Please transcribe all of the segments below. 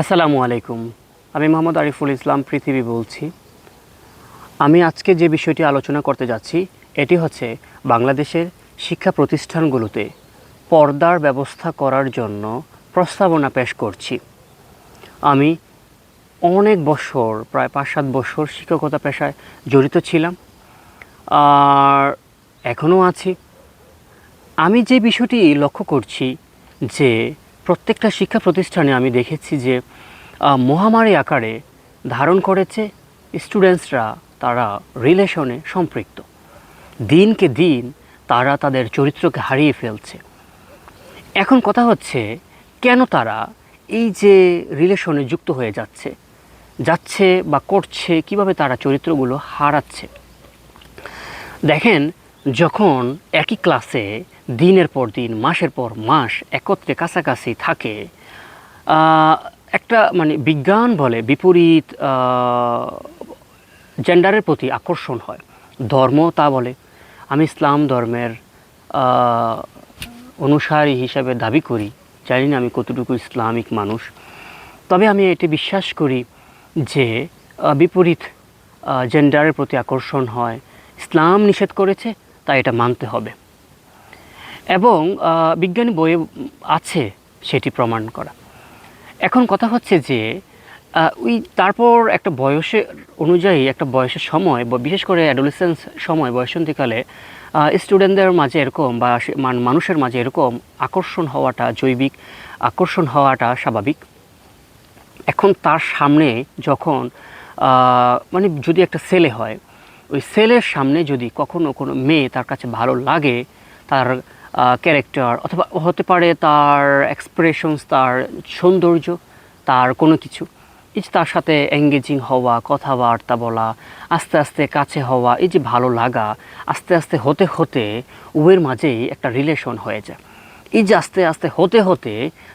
আসসালামু আলাইকুম। আমি মোহাম্মদ আরিফুল ইসলাম, পৃথিবী বলছি। আমি আজকে যে বিষয়টি আলোচনা করতে যাচ্ছি, এটি হচ্ছে বাংলাদেশের শিক্ষা প্রতিষ্ঠানগুলোতে পর্দার ব্যবস্থা করার জন্য প্রস্তাবনা পেশ করছি। আমি অনেক বছর, প্রায় পাঁচ সাত বছর শিক্ষকতা পেশায় জড়িত ছিলাম, আর এখনও আছি। আমি যে বিষয়টি লক্ষ্য করছি যে প্রত্যেকটা শিক্ষা প্রতিষ্ঠানে আমি দেখেছি যে মহামারী আকারে ধারণ করেছে স্টুডেন্টসরা তারা রিলেশনে সম্পৃক্ত। দিনকে দিন তারা তাদের চরিত্রকে হারিয়ে ফেলছে। এখন কথা হচ্ছে, কেন তারা এই যে রিলেশনে যুক্ত হয়ে যাচ্ছে যাচ্ছে বা করছে, কীভাবে তারা চরিত্রগুলো হারাচ্ছে? দেখেন যখন একই ক্লাসে দিনের পর দিন, মাসের পর মাস একত্রে কাছাকাছি থাকে একটা মানে বিজ্ঞান বলে বিপরীত জেন্ডারের প্রতি আকর্ষণ হয়। ধর্ম তা বলে। আমি ইসলাম ধর্মের অনুসারী হিসাবে দাবি করি। জানি না আমি কতটুকু ইসলামিক মানুষ। তবে আমি এটি বিশ্বাস করি যে বিপরীত জেন্ডারের প্রতি আকর্ষণ হয়। ইসলাম নিষেধ করেছে তাই এটা মানতে হবে। এবং বিজ্ঞানী বইয়ে আছে সেটি প্রমাণ করা। এখন কথা হচ্ছে যে ওই তারপর একটা বয়সের অনুযায়ী একটা বয়সের সময়, বা বিশেষ করে অ্যাডোলেসেন্স সময় বয়সন্তীকালে স্টুডেন্টদের মাঝে এরকম, বা মান- মানুষের মাঝে এরকম আকর্ষণ হওয়াটা, জৈবিক আকর্ষণ হওয়াটা স্বাভাবিক। এখন তার সামনে যখন মানে যদি একটা ছেলে হয় ওই সেলের সামনে যদি কখনো কোনো মেয়ে তার কাছে ভালো লাগে, তার ক্যারেক্টার অথবা হতে পারে তার এক্সপ্রেশনস তার সৌন্দর্য, তার কোনো কিছু, এই যে তার সাথে এঙ্গেজিং হওয়া, কথাবার্তা বলা, আস্তে আস্তে কাছে হওয়া, এই যে ভালো লাগা, আস্তে আস্তে হতে হতে উয়ের মাঝেই একটা রিলেশন হয়ে যায়। এই যে আস্তে আস্তে হতে হতে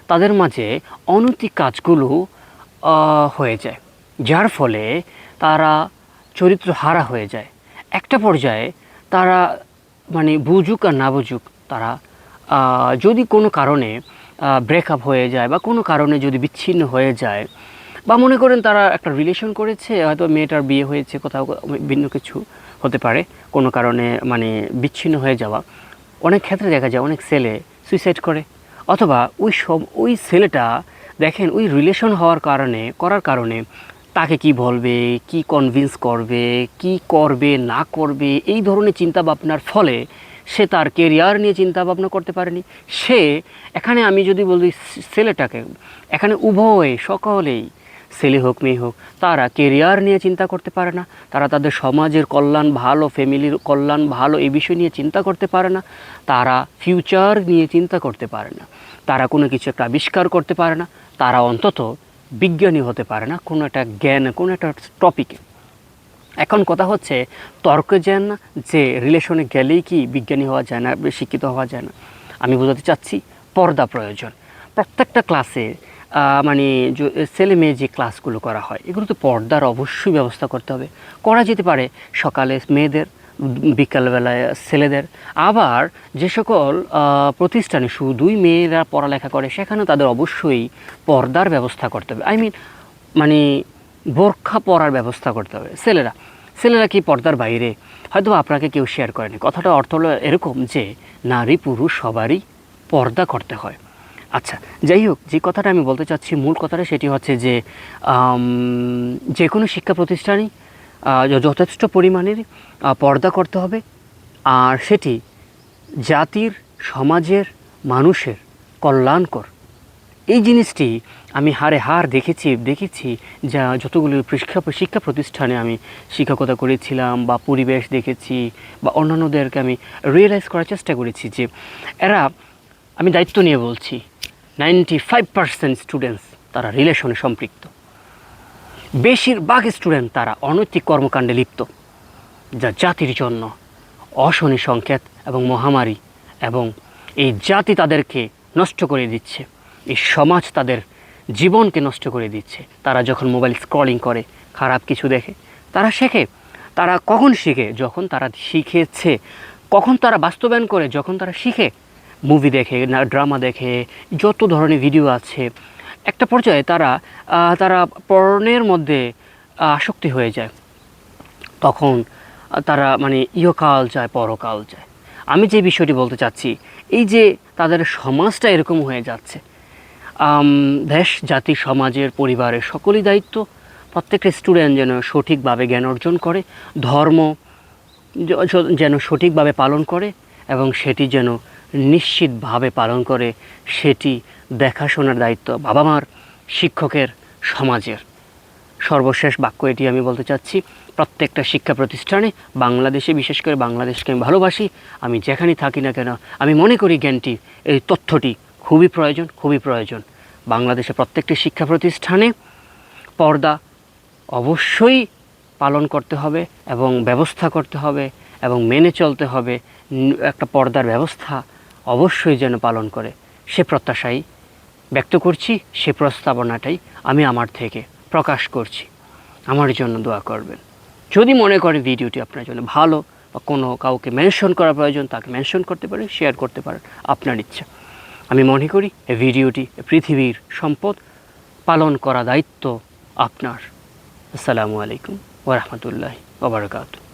তাদের মাঝে অনৈতিক কাজগুলো হয়ে যায়। যার ফলে তারা চরিত্র হারা হয়ে যায়। একটা পর্যায়ে তারা মানে বুঝুক আর না বুঝুক, তারা যদি কোনো কারণে ব্রেকআপ হয়ে যায় বা কোনো কারণে যদি বিচ্ছিন্ন হয়ে যায় বা মনে করেন তারা একটা রিলেশন করেছে, হয়তো মেয়েটার বিয়ে হয়েছে, কোথাও ভিন্ন কিছু হতে পারে, কোনো কারণে মানে বিচ্ছিন্ন হয়ে যাওয়া। অনেক ক্ষেত্রে দেখা যায় অনেক ছেলে সুইসাইড করে। অথবা ওই সব, ওই ছেলেটা দেখেন ওই রিলেশন হওয়ার কারণে, করার কারণে তাকে কি বলবে, কি কনভিন্স করবে, কি করবে, না করবে, এই ধরনের চিন্তা ভাবনার ফলে সে তার কেরিয়ার নিয়ে চিন্তা ভাবনা করতে পারেনি। সে, এখানে আমি যদি বলি ছেলেটাকে, এখানে উভয়ে, সকলেই, ছেলে হোক, মেয়ে হোক, তারা কেরিয়ার নিয়ে চিন্তা করতে পারে না। তারা তাদের সমাজের কল্যাণ ভালো ফ্যামিলির কল্যাণ ভালো, এই বিষয় নিয়ে চিন্তা করতে পারে না। তারা ফিউচার নিয়ে চিন্তা করতে পারে না। তারা কোনো কিছু একটা আবিষ্কার করতে পারে না। তারা অন্তত বিজ্ঞানী হতে পারে না, কোনো একটা জ্ঞান, কোনো একটা টপিকে এখন কথা হচ্ছে, তর্ক যেন যে রিলেশনে গেলেই কি বিজ্ঞানী হওয়া যায় না, শিক্ষিত হওয়া যায় না? আমি বোঝাতে চাচ্ছি, পর্দা প্রয়োজন। প্রত্যেকটা ক্লাসে মানে ছেলে মেয়ে যে ক্লাসগুলো করা হয় এগুলো তো পর্দার অবশ্যই ব্যবস্থা করতে হবে। করা যেতে পারে সকালে মেয়েদের বিকালবেলায় ছেলেদের। আবার যে সকল প্রতিষ্ঠানে শুধুই মেয়েরা পড়ালেখা করে সেখানে তাদের অবশ্যই পর্দার ব্যবস্থা করতে হবে। আই মিন মানে বোরখা পরার ব্যবস্থা করতে হবে। ছেলেরা ছেলেরা কি পর্দার বাইরে? হয়তো আপনাকে কেউ শেয়ার করেনি। কথাটা অর্থ হলো এরকম যে নারী পুরুষ সবারই পর্দা করতে হয়। আচ্ছা যাই হোক, যে কথাটা আমি বলতে চাচ্ছি, মূল কথাটা সেটি হচ্ছে যে যে কোনো শিক্ষা প্রতিষ্ঠানই যথেষ্ট পরিমাণের পর্দা করতে হবে। আর সেটি জাতির, সমাজের, মানুষের কল্যাণকর। এই জিনিসটি আমি হারে হার দেখেছি দেখেছি যা যতগুলো শিক্ষা শিক্ষা প্রতিষ্ঠানে আমি শিক্ষকতা করেছিলাম বা পরিবেশ দেখেছি বা অন্যান্যদেরকে আমি রিয়েলাইজ করার চেষ্টা করেছি যে এরা, আমি দায়িত্ব নিয়ে বলছি নাইনটি ফাইভ পার্সেন্ট স্টুডেন্টস তারা রিলেশনে সম্পৃক্ত। বেশিরভাগ স্টুডেন্ট তারা অনৈতিক কর্মকাণ্ডে লিপ্ত, যা জাতির জন্য অশনি সংকেত এবং মহামারী এবং এই জাতি তাদেরকে নষ্ট করে দিচ্ছে। এই সমাজ তাদের জীবনকে নষ্ট করে দিচ্ছে। তারা যখন মোবাইল স্ক্রলিং করে, খারাপ কিছু দেখে, তারা শেখে। তারা কখন শিখে? যখন তারা শিখেছে। কখন তারা বাস্তবায়ন করে? যখন তারা শিখে। মুভি দেখে, না ড্রামা দেখে, যত ধরনের ভিডিও আছে একটা পর্যায়ে তারা তারা পর্ণের মধ্যে আসক্তি হয়ে যায়। তখন তারা মানে ইহকাল যায়, পরকাল যায়। আমি যে বিষয়টি বলতে চাচ্ছি, এই যে তাদের সমাজটা এরকম হয়ে যাচ্ছে দেশ, জাতি, সমাজের পরিবারের সকলই দায়িত্ব। প্রত্যেকটা স্টুডেন্ট যেন সঠিকভাবে জ্ঞান অর্জন করে, ধর্ম যেন সঠিকভাবে পালন করে এবং সেটি যেন নিশ্চিতভাবে পালন করে, সেটি দেখাশোনার দায়িত্ব বাবা মার শিক্ষকের, সমাজের। সর্বশেষ বাক্য এটি আমি বলতে চাচ্ছি, প্রত্যেকটা শিক্ষা প্রতিষ্ঠানে, বাংলাদেশে, বিশেষ করে বাংলাদেশকে আমি ভালোবাসি, আমি যেখানেই থাকি না কেন, আমি মনে করি জ্ঞানটি, এই তথ্যটি খুবই প্রয়োজন খুবই প্রয়োজন। বাংলাদেশে প্রত্যেকটি শিক্ষা প্রতিষ্ঠানে পর্দা অবশ্যই পালন করতে হবে এবং ব্যবস্থা করতে হবে এবং মেনে চলতে হবে। একটা পর্দার ব্যবস্থা অবশ্যই যেন পালন করে। সে প্রত্যাশাই ব্যক্ত করছি সে প্রস্তাবনাটাই আমি আমার থেকে প্রকাশ করছি। আমার জন্য দোয়া করবেন। যদি মনে করেন ভিডিওটি আপনার জন্য ভালো বা কোনো কাউকে মেনশন করা প্রয়োজন, তাকে মেনশন করতে পারেন শেয়ার করতে পারেন, আপনার ইচ্ছা। আমি মনে করি এই ভিডিওটি পৃথিবীর সম্পদ পালন করা দায়িত্ব আপনার। আসসালামু আলাইকুম ওরহমতুল্লাহ ওবরাকাতু